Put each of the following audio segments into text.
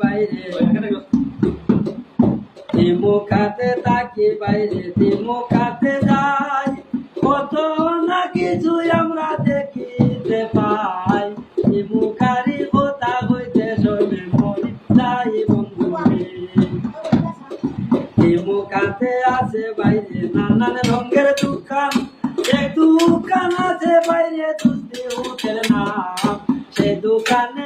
বাইরে। তিমু খাতে তাকি বাইরে তিমু খাতে যাই। কত না কিছু আমরা দেখিতে পাই। তিমু খারি কথা হইতে শৈলে মরি যাই বন্ধু তিমু খাতে আছে বাইরে নানান রঙের দোকান এক দোকান আছে বাইরে দুধি হোটেল নাম সেই দোকানে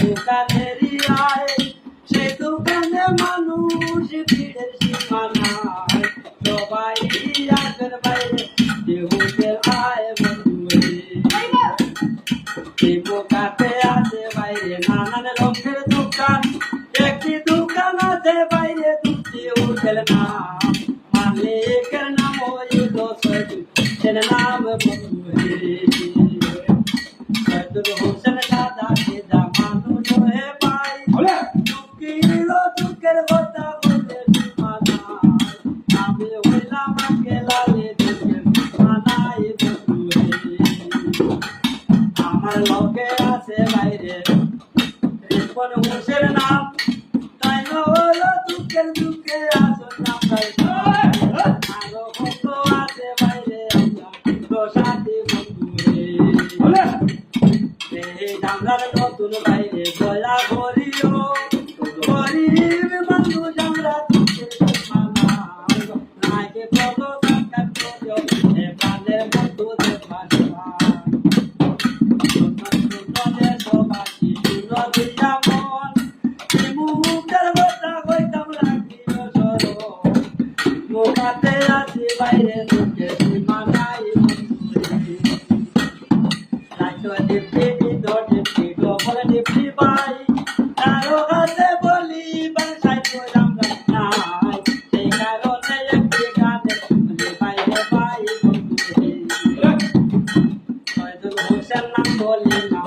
দোকানেরই সে দোকানে মানুষ ভিড়ের সীমা নাই সবাই আসেন বাইরে হোটেল আয় বন্ধু রে কাতে আছে বাইরে নানান রঙের দোকান একটি দোকান আছে সৈদুল নাম বন্ধু হে হোসেন দাদা কেদা মানুষ হে পাই দুঃখিল দুঃখের কথা বলে সীমানা আমি হইলাম আকেলা দুঃখের মানাই বন্ধু আমার লগে আছে বাইরে। রিপন হোসেন জামরার নতুন বাইরে গলা করিও গরিব মানুষ জামরা তুষের নাকে বলো সাক্ষাৎ করিও এবারে বন্ধু দেবারে সবাসী সুর দিয়া মন। মুখের কথা কইতাম রাখিও সর মোকাতে আছি বাইরে তোকে সীমা নাই। 我想那么灵